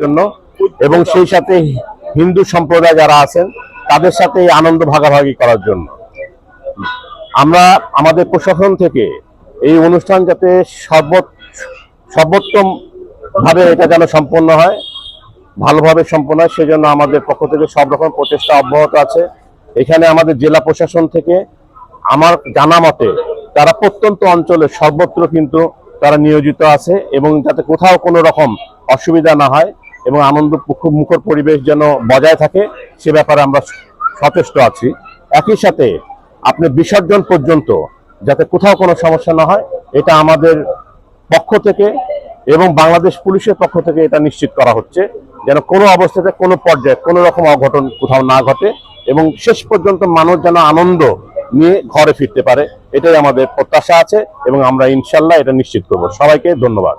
জন্য এবং সেই সাথে হিন্দু সম্প্রদায় যারা আছেন, তাদের সাথে আনন্দ ভাগাভাগি করার জন্য। আমরা আমাদের প্রশাসন থেকে এই অনুষ্ঠান যাতে সর্ব সর্বোত্তম ভাবে এটা যেন সম্পন্ন হয়, ভালোভাবে সম্পন্ন হয়, সেজন্য আমাদের পক্ষ থেকে সব রকম প্রচেষ্টা অব্যাহত আছে। এখানে আমাদের জেলা প্রশাসন থেকে আমার জানা মতে তারা প্রত্যন্ত অঞ্চলে সর্বত্র কিন্তু তারা নিয়োজিত আছে এবং যাতে কোথাও কোনো রকম অসুবিধা না হয় এবং আনন্দ খুব মুখর পরিবেশ যেন বজায় থাকে, সে ব্যাপারে আমরা সচেষ্ট আছি। একই সাথে আপনি বিসর্জন পর্যন্ত যাতে কোথাও কোনো সমস্যা না হয়, এটা আমাদের পক্ষ থেকে এবং বাংলাদেশ পুলিশের পক্ষ থেকে এটা নিশ্চিত করা হচ্ছে যেন কোনো অবস্থাতে কোনো পর্যায়ে কোনো রকম অঘটন কোথাও না ঘটে এবং শেষ পর্যন্ত মানুষ যেন আনন্দ নিয়ে ঘরে ফিরতে পারে, এটাই আমাদের প্রত্যাশা আছে এবং আমরা ইনশাল্লাহ এটা নিশ্চিত করব। সবাইকে ধন্যবাদ।